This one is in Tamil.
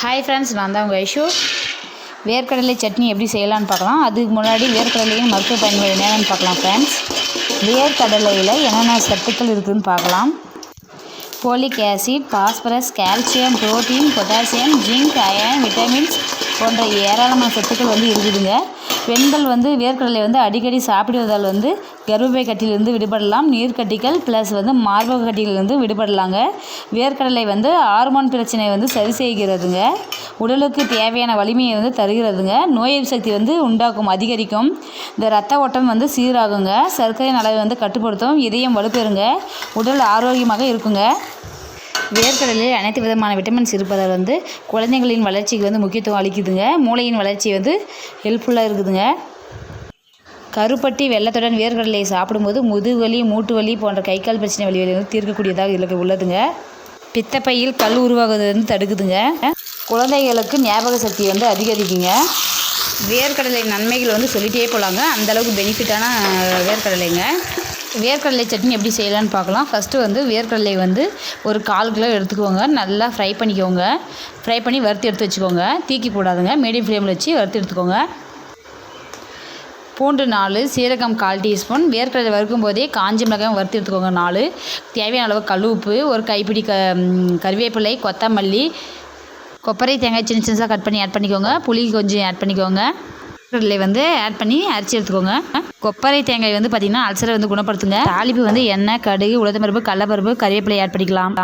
ஹாய் ஃப்ரெண்ட்ஸ் நான் தான் உங்கள் ஐஷு. வேர்க்கடலை சட்னி எப்படி செய்யலான்னு பார்க்கலாம். அதுக்கு முன்னாடி வேர்க்கடலையும் மருத்துவ பயன்பாடு என்னென்னு பார்க்கலாம் ஃப்ரெண்ட்ஸ் வேர்க்கடலையில் என்னென்ன சத்துக்கள் இருக்குதுன்னு பார்க்கலாம். Folic acid phosphorus calcium protein potassium zinc iron vitamins போன்ற ஏராளமான சத்துக்கள் வந்து இருக்குதுங்க. பெண்கள் வந்து வேர்க்கடலை வந்து அடிக்கடி சாப்பிடுவதால் வந்து கர்ப்பப்பை கட்டியிலிருந்து விடுபடலாம் நீர்க்கட்டிகள் ப்ளஸ் வந்து மார்பக கட்டியிலிருந்து விடுபடலாங்க. வேர்க்கடலை வந்து ஹார்மோன் பிரச்சனையை வந்து சரி செய்கிறதுங்க. உடலுக்கு தேவையான வலிமையை வந்து தருகிறதுங்க. நோய் சக்தி வந்து உண்டாக்கும் அதிகரிக்கும். இந்த ரத்த ஓட்டம் வந்து சீராகுங்க. சர்க்கரையின் அளவை வந்து கட்டுப்படுத்தும் இதயம் வலுப்பெறுங்க. உடல் ஆரோக்கியமாக இருக்குங்க. வேர்க்கடலில் அனைத்து விதமான விட்டமின்ஸ் இருப்பதால் வந்து குழந்தைகளின் வளர்ச்சிக்கு வந்து முக்கியத்துவம் அளிக்குதுங்க. மூளையின் வளர்ச்சி வந்து ஹெல்ப்ஃபுல்லாக இருக்குதுங்க. கருப்பட்டி வெள்ளத்துடன் வேர்க்கடலையை சாப்பிடும்போது முதுகுவலி மூட்டு வலி போன்ற கை கால் பிரச்சனை வலிகளை வந்து தீர்க்கக்கூடியதாக இதில் உள்ளதுங்க. பித்தப்பையில் கல் உருவாகுது வந்து தடுக்குதுங்க. குழந்தைகளுக்கு ஞாபக சக்தி வந்து அதிகரிக்குங்க. வேர்க்கடலை நன்மைகள் வந்து சொல்லிகிட்டே போகலாங்க அந்தளவுக்கு பெனிஃபிட்டான வேர்க்கடலைங்க. வேர்க்கடலை சட்னி எப்படி செய்யலான்னு பார்க்கலாம். ஃபஸ்ட்டு வந்து வேர்க்கடலை வந்து ஒரு கால் கிலோ எடுத்துக்கோங்க. நல்லா ஃப்ரை பண்ணிக்கோங்க. ஃப்ரை பண்ணி வறுத்து எடுத்து வச்சுக்கோங்க. தீக்கி போடாதுங்க. மீடியம் ஃப்ளேமில் வச்சு வறுத்து எடுத்துக்கோங்க. பூண்டு நாலு சீரகம் கால் டீஸ்பூன். வேர்க்கடலை வறுக்கும் போதே காஞ்சி மிளகாயும் வறுத்து எடுத்துக்கோங்க நாலு. தேவையான அளவு கல் உப்பு ஒரு கைப்பிடி க கருவேப்பிலை கொத்தமல்லி கொப்பரை தேங்காய் சின்ன சின்னதாக கட் பண்ணி ஆட் பண்ணிக்கோங்க. புளி கொஞ்சம் ஆட் பண்ணிக்கோங்க. கடலை வந்து ஆட் பண்ணி அரைச்சி எடுத்துக்கோங்க. கொப்பரை தேங்காய் வந்து பார்த்திங்கன்னா அல்சரை வந்து குணப்படுத்துங்க. தாளிப்பு வந்து எண்ணெய் கடுகு உளுத்தம்பருப்பு கடலப்பருப்பு கறிவேப்பிலை ஆட் பண்ணிக்கலாம்.